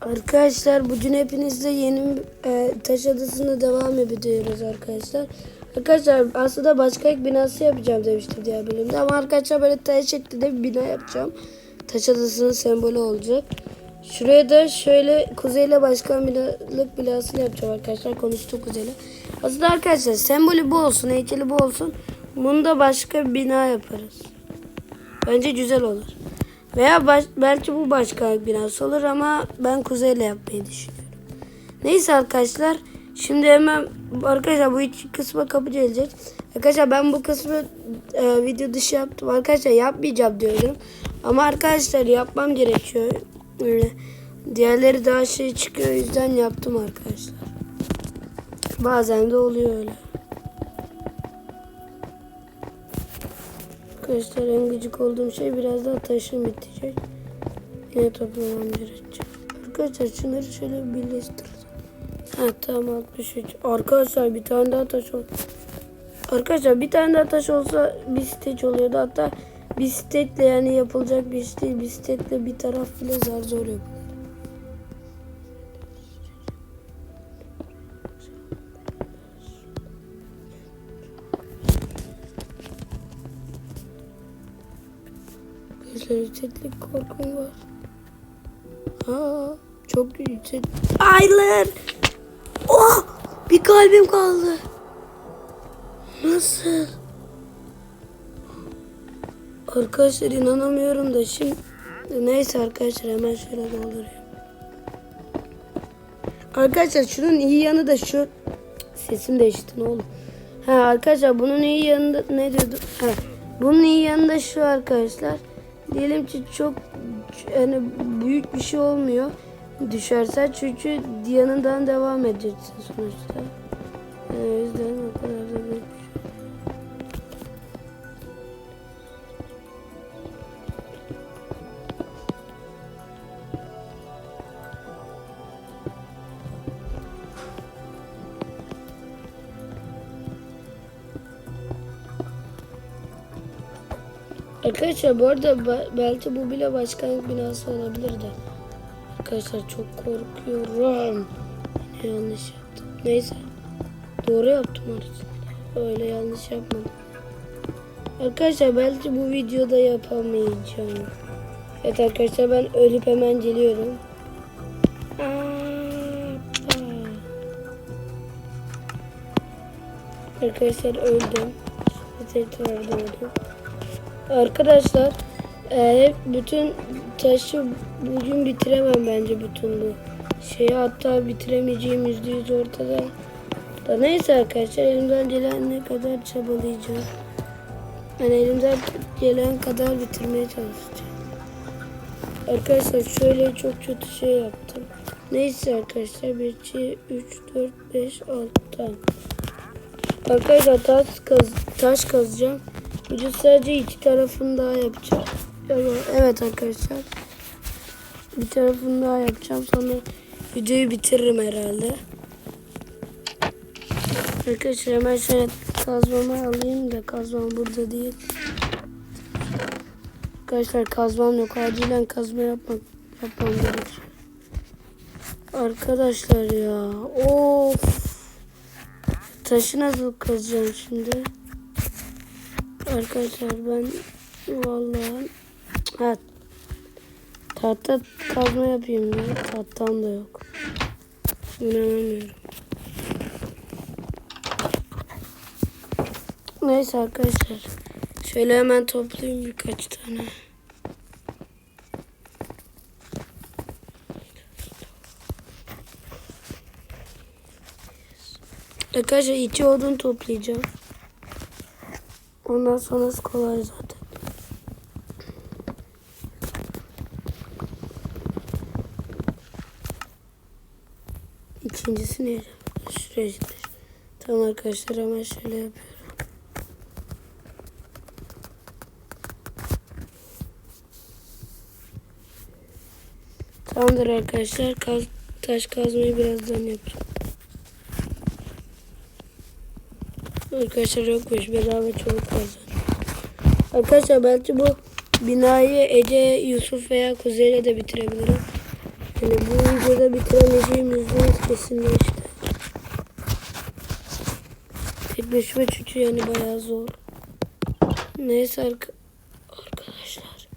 Arkadaşlar bugün hepinizle yeni e, taş adasına devam ediyoruz arkadaşlar. Arkadaşlar aslında başka ek binası yapacağım demiştim diğer bölümde. Ama arkadaşlar böyle taş şeklinde bir bina yapacağım. Taş adasının sembolü olacak. Şuraya da şöyle kuzeyle başkan binalık binasını yapacağım arkadaşlar. Konuştuk kuzeyle. Aslında arkadaşlar sembolü bu olsun, heykeli bu olsun. Bunu da başka bir bina yaparız. Bence güzel olur. Veya baş- belki bu başka binası olur ama ben kuzeyle yapmayı düşünüyorum. Neyse arkadaşlar. Şimdi hemen arkadaşlar bu iki kısma kapı gelecek. Arkadaşlar ben bu kısmı e, video dışı yaptım. Arkadaşlar yapmayacağım diyorum. Ama arkadaşlar yapmam gerekiyor. Öyle. Diğerleri daha şey çıkıyor. O yüzden yaptım arkadaşlar. Bazen de oluyor öyle. Arkadaşlar en gıcık olduğum şey biraz daha taşım bitecek. Yine toplamam gerekecek. Arkadaşlar şunları şöyle birleştireceğim. Ha tamam 63. Arkadaşlar bir tane daha taş ol. Arkadaşlar bir tane daha taş olsa bir stage oluyordu. Hatta bir stage'le yani yapılacak bir iş değil. Bir stage'le bir taraf bile zar zor yapılır. Yükseklik korkum var. Aa, çok yüksek. Hayır. Oh! Bir kalbim kaldı. Nasıl? Arkadaşlar inanamıyorum da şimdi neyse arkadaşlar hemen şöyle dolduruyorum. Arkadaşlar şunun iyi yanı da şu sesim değişti ne oldu? Ha arkadaşlar bunun iyi yanında ne diyordum? Ha, bunun iyi yanı da şu arkadaşlar. Diyelim ki çok yani büyük bir şey olmuyor. Düşersen çünkü yanından devam edeceksin sonuçta. Yani o yüzden o kadar da büyük Arkadaşlar bu arada be- belki bu bile başkanlık binası olabilir de. Arkadaşlar çok korkuyorum. Yine yanlış yaptım. Neyse. Doğru yaptım aslında. Öyle yanlış yapmadım. Arkadaşlar belki bu videoda yapamayacağım. Evet arkadaşlar ben ölüp hemen geliyorum. Arkadaşlar öldüm. Tekrar doğdum. Arkadaşlar e, bütün taşı bugün bitiremem bence bütün bu şeyi hatta bitiremeyeceğim yüzde yüz ortada. Da neyse arkadaşlar elimden gelen ne kadar çabalayacağım. Yani elimden gelen kadar bitirmeye çalışacağım. Arkadaşlar şöyle çok kötü şey yaptım. Neyse arkadaşlar 1, 2, 3, 4, 5, 6 tamam. Arkadaşlar taş, kaz taş kazacağım. Ucu sadece iki tarafını daha yapacağım. Evet, arkadaşlar. Bir tarafını daha yapacağım. Sonra videoyu bitiririm herhalde. Arkadaşlar hemen şöyle kazmamı alayım da kazmam burada değil. Arkadaşlar kazmam yok. Acilen kazma yapmak yapmam gerekiyor. Arkadaşlar ya. Of. Taşı nasıl kazacağım şimdi? Arkadaşlar ben vallahi ha, tahta kazma yapayım ya. Tahtam da yok. İnanamıyorum. Neyse arkadaşlar. Şöyle hemen toplayayım birkaç tane. Arkadaşlar iki odun toplayacağım. Ondan sonrası kolay zaten. İkincisi? Şuraya gitti. Tamam arkadaşlar hemen şöyle yapıyorum. Tamamdır arkadaşlar. Kaz, taş kazmayı birazdan yapacağım. Arkadaşlar yokmuş. Bedava çubuk kazan. Arkadaşlar belki bu binayı Ece, Yusuf veya Kuzey'le de bitirebilirim. Yani bu videoda bitiremeyeceğim yüzünüz kesinleşti. Tek başıma çünkü yani bayağı zor. Neyse arka- arkadaşlar.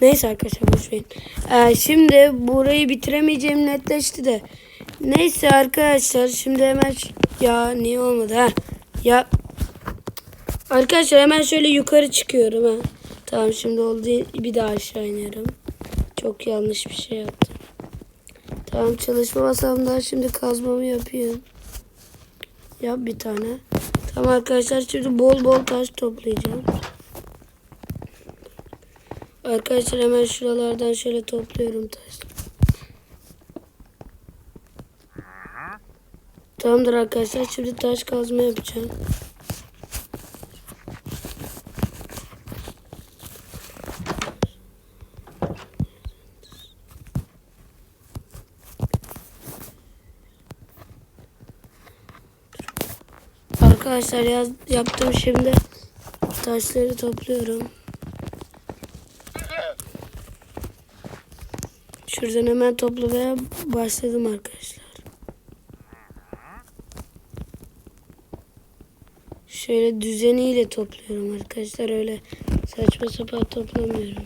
Neyse arkadaşlar boşverin. Ee, şimdi burayı bitiremeyeceğim netleşti de. Neyse arkadaşlar şimdi hemen ya niye olmadı ha? Ya arkadaşlar hemen şöyle yukarı çıkıyorum ha. Tamam şimdi oldu bir daha aşağı iniyorum. Çok yanlış bir şey yaptım. Tamam çalışma masamda şimdi kazmamı yapıyorum. Yap bir tane. Tamam arkadaşlar şimdi bol bol taş toplayacağım. Arkadaşlar hemen şuralardan şöyle topluyorum taş. Tamamdır arkadaşlar şimdi taş kazma yapacağım. Arkadaşlar yaz, yaptım şimdi taşları topluyorum. Şuradan hemen toplamaya başladım arkadaşlar. Şöyle düzeniyle topluyorum arkadaşlar. Öyle saçma sapan toplamıyorum.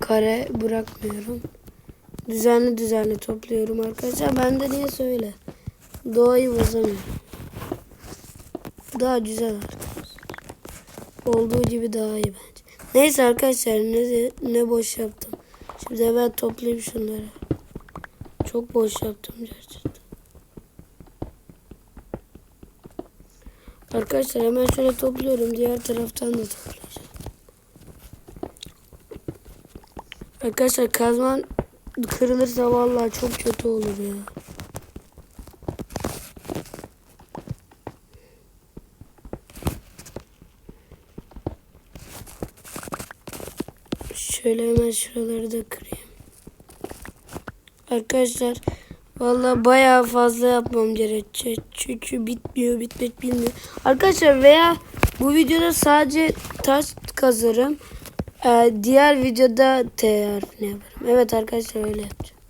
Kare bırakmıyorum. Düzenli düzenli topluyorum arkadaşlar. Ben de niye söyle. Doğayı bozamıyorum. Daha güzel arkadaşlar. Olduğu gibi daha iyi bence. Neyse arkadaşlar ne, ne boş yaptım. Şimdi ben toplayayım şunları. Çok boş yaptım Arkadaşlar hemen şöyle topluyorum. Diğer taraftan da toplayacağım. Arkadaşlar kazman kırılırsa vallahi çok kötü olur ya. Şöyle hemen şuraları da kırayım. Arkadaşlar vallahi bayağı fazla yapmam gerekecek. Çünkü bitmiyor, bitmek bilmiyor. Arkadaşlar veya bu videoda sadece taş kazarım. Ee, diğer videoda T harfini yaparım. Evet arkadaşlar öyle yapacağım.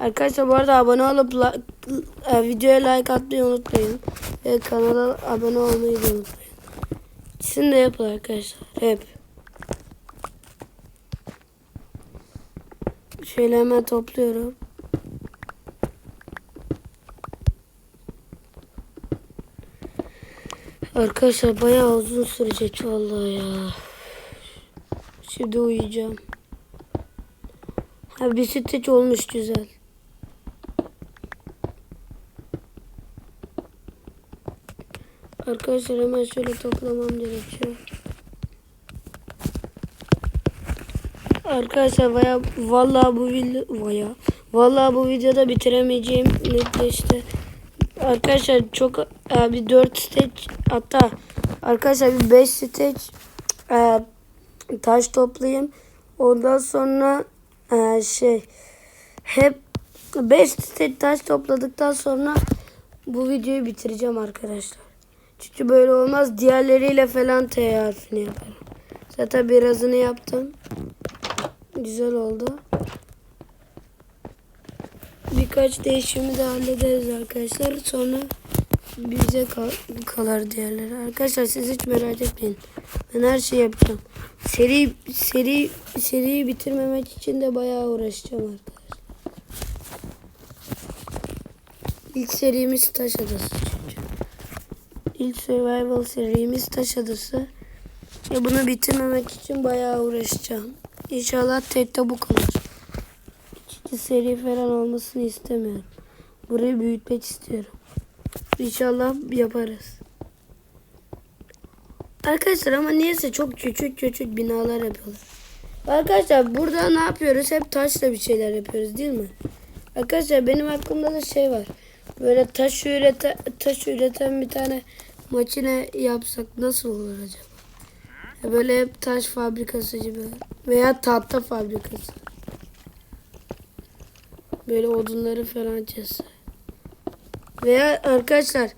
Arkadaşlar bu arada abone olup like, e, videoya like atmayı unutmayın. Ve kanala abone olmayı da unutmayın. İkisini de yapın arkadaşlar. Hep. Şöyle hemen topluyorum. Arkadaşlar bayağı uzun sürecek vallahi ya. Şimdi uyuyacağım. Ha bir sütlaç olmuş güzel. Arkadaşlar hemen şöyle toplamam gerekiyor. Arkadaşlar baya vallahi bu video vaya vallahi bu videoda bitiremeyeceğim netleşti. Arkadaşlar çok bir 4 stage hatta arkadaşlar bir 5 stage e, taş toplayayım. Ondan sonra e, şey hep 5 stage taş topladıktan sonra bu videoyu bitireceğim arkadaşlar. Çünkü böyle olmaz. Diğerleriyle falan T harfini yaparım. Zaten birazını yaptım. Güzel oldu. Birkaç değişimi de hallederiz arkadaşlar. Sonra bize kal kalır diğerleri. Arkadaşlar siz hiç merak etmeyin. Ben her şeyi yapacağım. Seri seri seriyi bitirmemek için de bayağı uğraşacağım arkadaşlar. İlk serimiz Taş Adası çünkü. İlk survival serimiz Taş Adası. Ve bunu bitirmemek için bayağı uğraşacağım. İnşallah tekte bu kalır. İkinci seri falan olmasını istemiyorum. Burayı büyütmek istiyorum. İnşallah yaparız. Arkadaşlar ama niyeyse çok küçük küçük binalar yapıyorlar. Arkadaşlar burada ne yapıyoruz? Hep taşla bir şeyler yapıyoruz değil mi? Arkadaşlar benim aklımda da şey var. Böyle taş üreten, taş üreten bir tane makine yapsak nasıl olur acaba? Böyle hep taş fabrikası gibi. Veya tahta fabrikası. Böyle odunları falan kesse. Veya arkadaşlar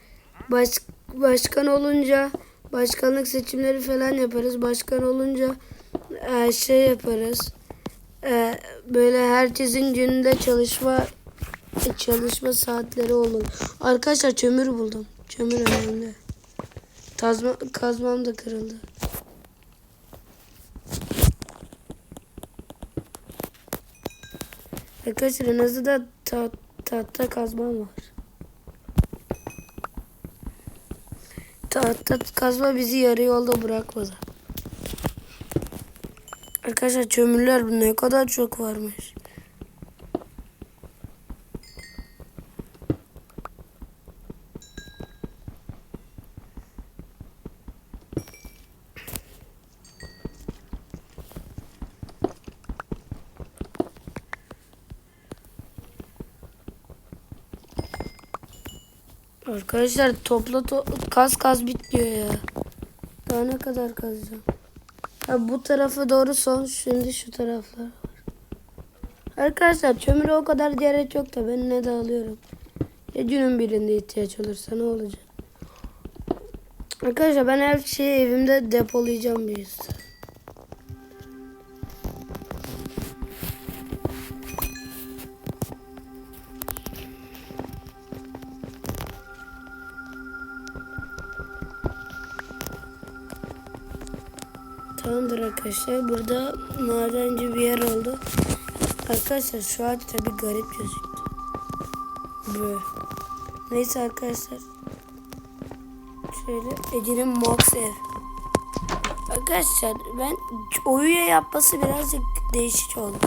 baş, başkan olunca başkanlık seçimleri falan yaparız. Başkan olunca e, şey yaparız. E, böyle herkesin gününde çalışma çalışma saatleri olmalı. Arkadaşlar kömür buldum. Kömür önemli. Tazma, kazmam da kırıldı. Arkadaşlar en azından ta, tahta kazmam var. Tahta kazma bizi yarı yolda bırakmadı. Arkadaşlar kömürler ne kadar çok varmış. Arkadaşlar topla to kaz kaz bitmiyor ya. Daha ne kadar kazacağım? Ha, bu tarafa doğru son şimdi şu taraflar var. Arkadaşlar kömüre o kadar gerek yok da ben ne de alıyorum. Ya günün birinde ihtiyaç olursa ne olacak? Arkadaşlar ben her şeyi evimde depolayacağım bir yüzden. Tamamdır arkadaşlar. Burada madenci bir yer oldu. Arkadaşlar şu ağaç tabi garip gözüktü. Böyle. Neyse arkadaşlar. Şöyle Ece'nin Max ev. Arkadaşlar ben oyuya yapması birazcık değişik oldu.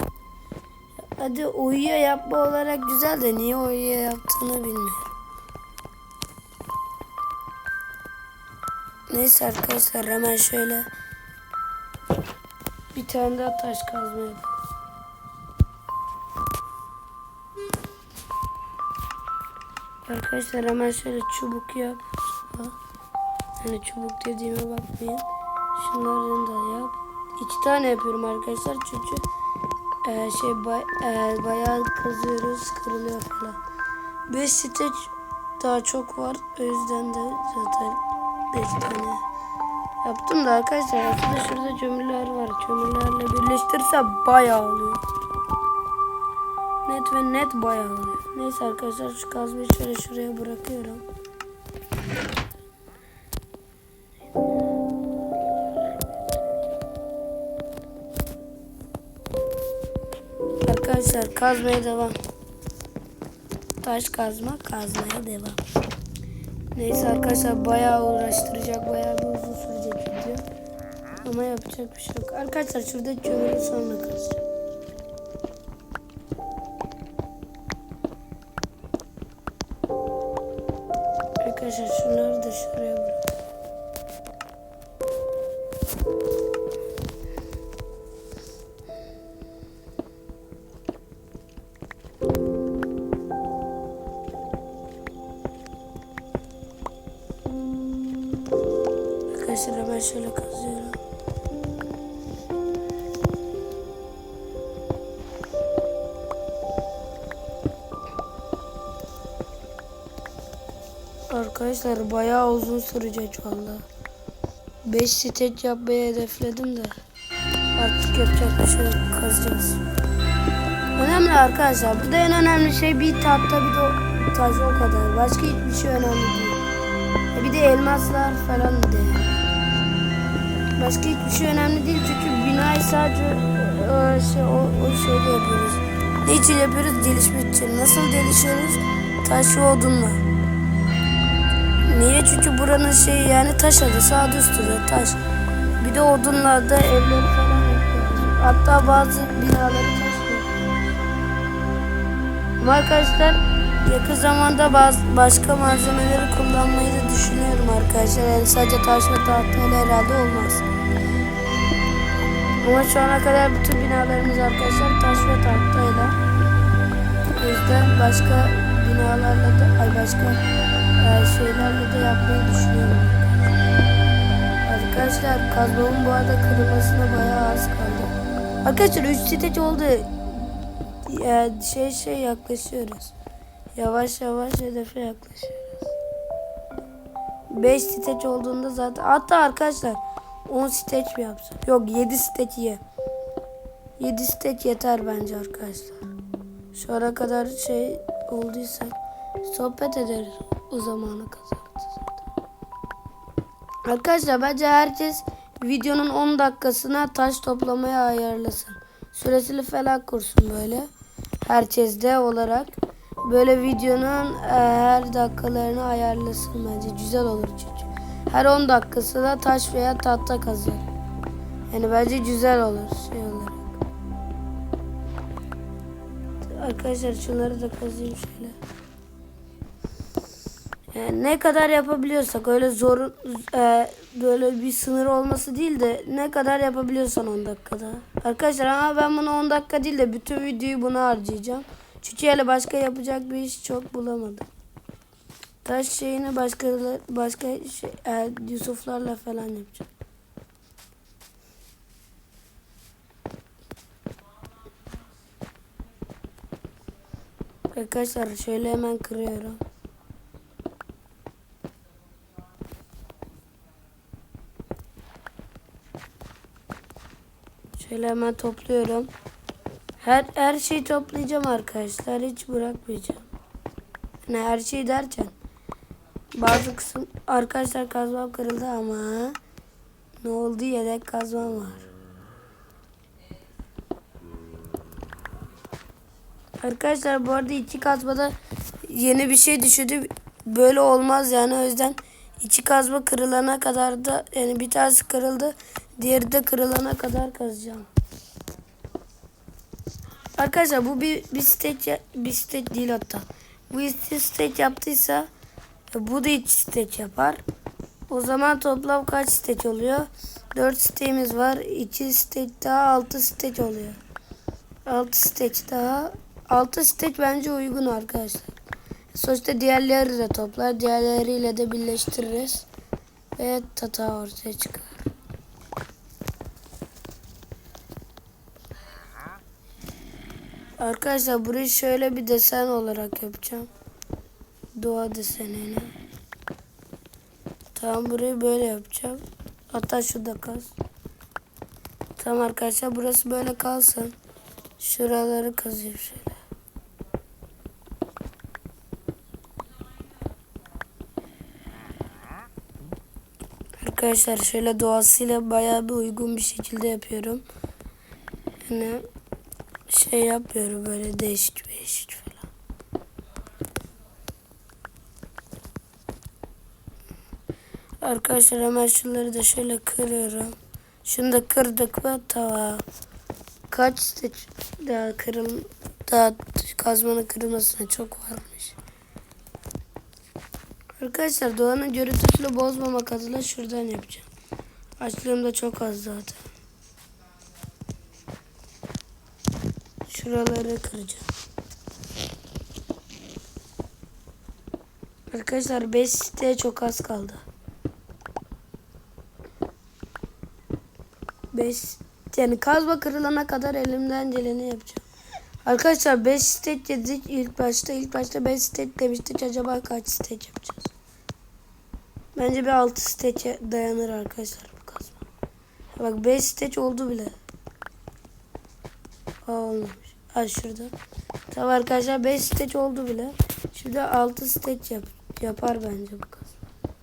Hadi oyuya yapma olarak güzel de niye oyuya yaptığını bilmiyorum. Neyse arkadaşlar hemen şöyle tane daha taş kazma yapalım. Arkadaşlar hemen şöyle çubuk yap. Yani çubuk dediğime bakmayın. Şunlardan da yap. İki tane yapıyorum arkadaşlar çünkü e, şey bay, e, bayağı kazıyoruz kırılıyor falan. Beş siteç daha çok var. O yüzden de zaten beş tane Yaptım da arkadaşlar aslında şurada kömürler var. Kömürlerle birleştirse bayağı oluyor. Net ve net bayağı oluyor. Neyse arkadaşlar şu kazmayı şöyle şuraya bırakıyorum. Arkadaşlar kazmaya devam. Taş kazma kazmaya devam. Neyse arkadaşlar bayağı uğraştıracak, bayağı bir uzun sürecek. Ama yapacak bir şey yok. Arkadaşlar şurada kömürü sonra kazacağım. Arkadaşlar bayağı uzun sürecek valla. 5 stek yapmayı hedefledim de. Artık yapacak bir şey yok. Kazacağız. Önemli arkadaşlar. Burada en önemli şey bir tahta bir de o- taş o kadar. Başka hiçbir şey önemli değil. E Bir de elmaslar falan de. Başka hiçbir şey önemli değil çünkü binayı sadece e, şey, o, o şeyde yapıyoruz. Ne için yapıyoruz? Gelişmek için. Nasıl gelişiyoruz? Taş ve odunla. Niye? Çünkü buranın şeyi yani taş adası adı üstünde taş. Bir de odunlarda evleri falan yapıyoruz. Hatta bazı binaları taş. Ama arkadaşlar yakın zamanda bazı başka malzemeleri kullanmayı da düşünüyorum arkadaşlar. Yani sadece taş ve tahtayla herhalde olmaz. Ama şu ana kadar bütün binalarımız arkadaşlar taş ve tahtayla. O yüzden başka binalarla da ay başka şeylerle de yapmayı düşünüyorum. Arkadaşlar kazmamın bu arada kırılmasına bayağı az kaldı. Arkadaşlar 3 siteç oldu. Ya şey şey yaklaşıyoruz. Yavaş yavaş hedefe yaklaşıyoruz. 5 siteç olduğunda zaten hatta arkadaşlar 10 siteç mi yapsak? Yok 7 siteç ye. 7 stek yeter bence arkadaşlar. Şu ana kadar şey olduysa sohbet ederiz o zamana kadar. Arkadaşlar bence herkes videonun 10 dakikasına taş toplamaya ayarlasın. Süresini falan kursun böyle. Herkes de olarak. Böyle videonun e, her dakikalarını ayarlasın bence. Güzel olur çünkü. Her 10 dakikasında taş veya tahta kazır. Yani bence güzel olur şey olarak. Arkadaşlar şunları da kazıyım şöyle. Yani ne kadar yapabiliyorsak öyle zor e, böyle bir sınır olması değil de ne kadar yapabiliyorsan 10 dakikada. Arkadaşlar ama ben bunu 10 dakika değil de bütün videoyu buna harcayacağım. Çünkü öyle başka yapacak bir iş çok bulamadım. Taş şeyini başka başka şey, e, Yusuflarla falan yapacağım. Arkadaşlar şöyle hemen kırıyorum. Şöyle hemen topluyorum. Her her şeyi toplayacağım arkadaşlar. Hiç bırakmayacağım. Yani her şey derken bazı kısım arkadaşlar kazmam kırıldı ama ne oldu yedek kazmam var. Arkadaşlar bu arada iki kazmada yeni bir şey düşürdü. Böyle olmaz yani o yüzden iki kazma kırılana kadar da yani bir tanesi kırıldı. Diğeri de kırılana kadar kazacağım. Arkadaşlar bu bir bir stage bir stage değil hatta. Bu stage yaptıysa bu da iki stage yapar. O zaman toplam kaç stage oluyor? 4 stage'imiz var. 2 stage daha 6 stage oluyor. 6 stage daha 6 stage bence uygun arkadaşlar. Sonuçta diğerleri de toplar. Diğerleriyle de birleştiririz. Ve tata ortaya çıkar. Arkadaşlar burayı şöyle bir desen olarak yapacağım. Doğa desenini. Tamam burayı böyle yapacağım. Hatta şurada kaz. Tamam arkadaşlar burası böyle kalsın. Şuraları kazayım şöyle. Arkadaşlar şöyle doğasıyla bayağı bir uygun bir şekilde yapıyorum. Yani şey yapıyorum böyle değişik değişik falan. Arkadaşlar hemen şunları da şöyle kırıyorum. Şunu da kırdık mı tamam. Kaç stitch daha kırıl daha kazmanın kırılmasına çok varmış. Arkadaşlar doğanın görüntüsünü bozmamak adına şuradan yapacağım. Açlığım da çok az zaten. Şuraları kıracağım. Arkadaşlar 5 siteye çok az kaldı. 5 yani kazma kırılana kadar elimden geleni yapacağım. Arkadaşlar 5 stek dedik ilk başta. ilk başta 5 stek demiştik. Acaba kaç stek yapacağız? Bence bir 6 stek dayanır arkadaşlar bu kazma. Bak 5 stek oldu bile. Olmamış. Aa şurada. Tamam arkadaşlar 5 stek oldu bile. Şimdi 6 stek yap yapar bence bu kazma.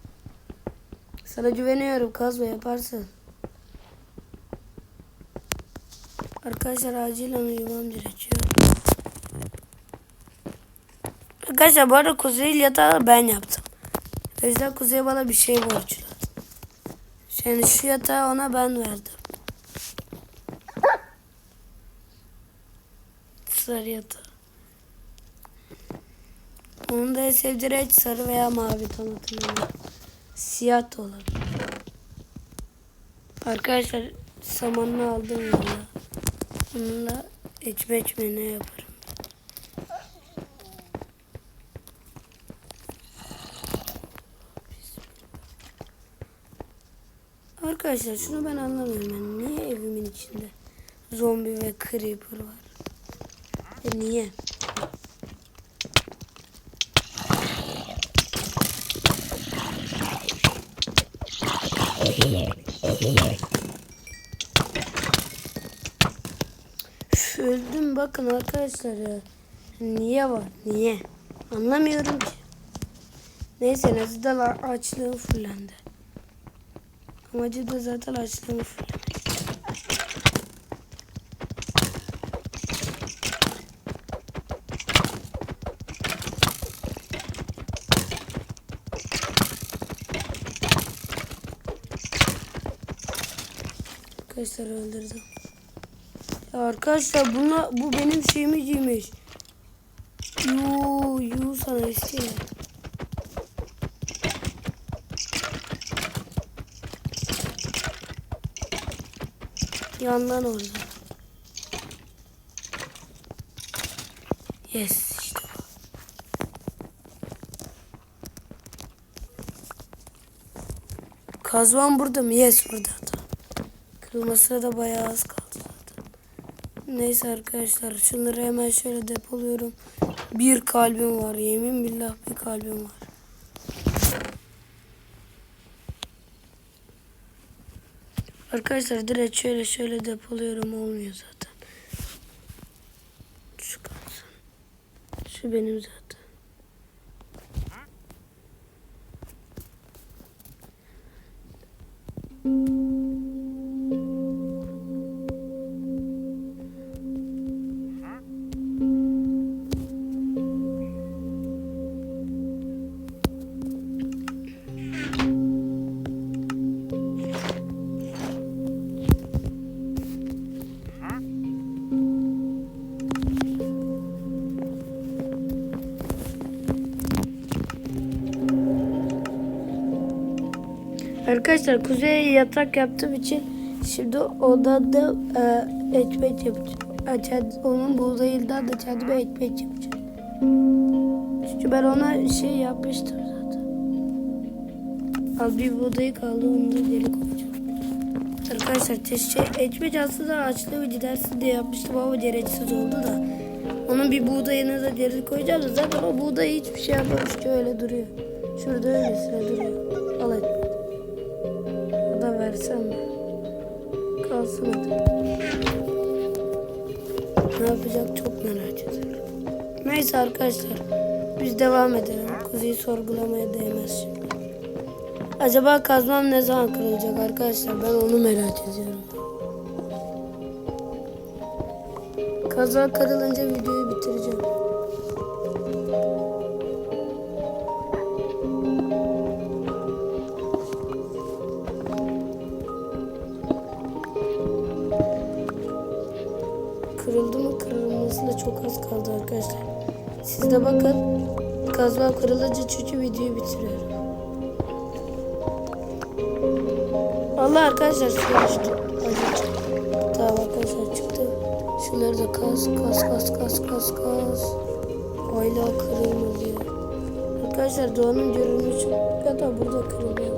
Sana güveniyorum kazma yaparsın. Arkadaşlar acilen uyumam gerekiyor. Arkadaşlar bu arada Kuzey yatağı ben yaptım. O yüzden Kuzey bana bir şey borçlu. Yani şu yatağı ona ben verdim. Sarı yatağı. Onun da renk sarı veya mavi hatırlamıyorum. Siyah da olabilir. Arkadaşlar samanını aldım yanına. Bununla içme içmene yaparım. Arkadaşlar şunu ben anlamıyorum. Yani niye evimin içinde zombi ve creeper var? Niye? Öldüm bakın arkadaşlar ya. Niye var? Niye? Anlamıyorum ki. Neyse en azından açlığım fullendi. Amacı da zaten açlığımı fullendi. Arkadaşlar öldürdüm. Ya arkadaşlar buna, bu benim şeyimi giymiş. Yuu, yuu sana eski. Yandan orada. Yes işte bu. Kazman burada mı? Yes burada. Kırılmasına da bayağı az kaldı zaten. Neyse arkadaşlar şunları hemen şöyle depoluyorum. Bir kalbim var. Yemin billah bir kalbim var. Arkadaşlar direkt şöyle şöyle depoluyorum olmuyor zaten. Şu kalsın. Şu benim zaten. Arkadaşlar kuzeye yatak yaptığım için şimdi odada e, ekmek yapacağım. Açad- Onun buğdayından da kendime ekmek yapacağım. Çünkü ben ona şey yapmıştım zaten. Az bir buğdayı kaldı onu da geri koyacağım. Arkadaşlar te- şey, ekmek aslında açlığı gidersin diye yapmıştım ama gereksiz oldu da. Onun bir buğdayını da geri koyacağım da zaten o buğdayı hiçbir şey yapmamış ki öyle duruyor. Şurada öylesine duruyor. Mi? Kalsın hadi. Ne yapacak çok merak ediyorum. Neyse arkadaşlar. Biz devam edelim. Kuzuyu sorgulamaya değmez şimdi. Acaba kazmam ne zaman kırılacak arkadaşlar? Ben onu merak ediyorum. Kazma kırılınca videoyu bitireceğim. De bakın. Kazma kırılınca çünkü videoyu bitiriyorum. Allah arkadaşlar düştü. Acı Tamam arkadaşlar çıktı. Şunları da kas kas kas kas kas kas. Hala kırılmadı ya. Arkadaşlar doğanın görünmüş ya da burada kırılıyor.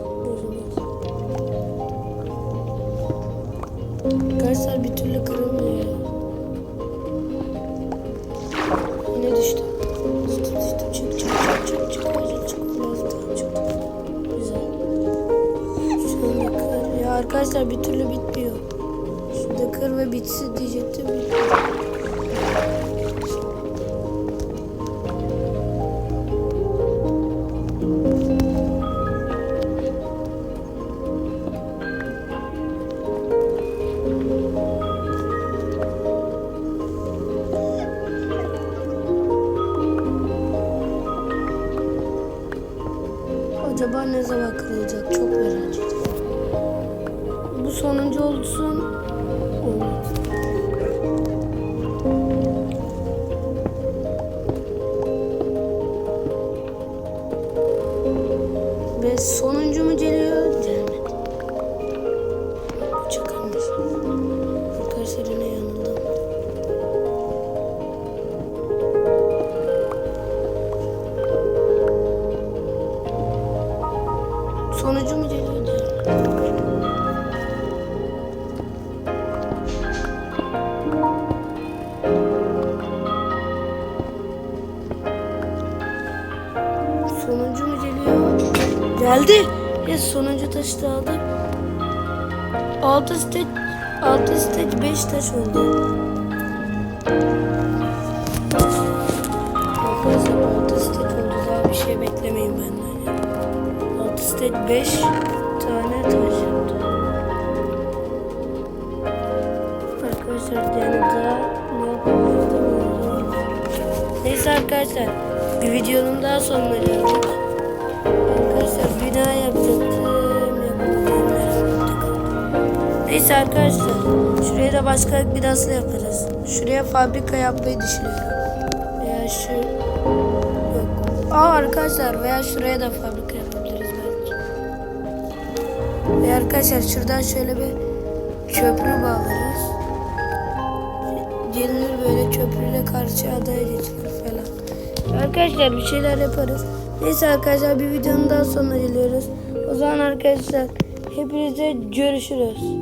Ve sonuncu mu taş da stek 6 stek 5 taş oldu. Arkadaşlar 6 stek oldu. Daha bir şey beklemeyin benden. 6 stek 5 tane taş yaptı. Arkadaşlar yani daha ne yapabilirim? Neyse arkadaşlar bir videonun daha sonuna geldik. Arkadaşlar bina yapacaktık. Neyse arkadaşlar şuraya da başka binası yaparız. Şuraya fabrika yapmayı düşünüyorum. Veya şu yok. Aa arkadaşlar veya şuraya da fabrika yapabiliriz belki. Ve arkadaşlar şuradan şöyle bir köprü bağlarız. Gelinir böyle köprüyle karşı adaya geçilir falan. Arkadaşlar bir şeyler yaparız. Neyse arkadaşlar bir videonun daha sonuna geliyoruz. O zaman arkadaşlar hepinize görüşürüz.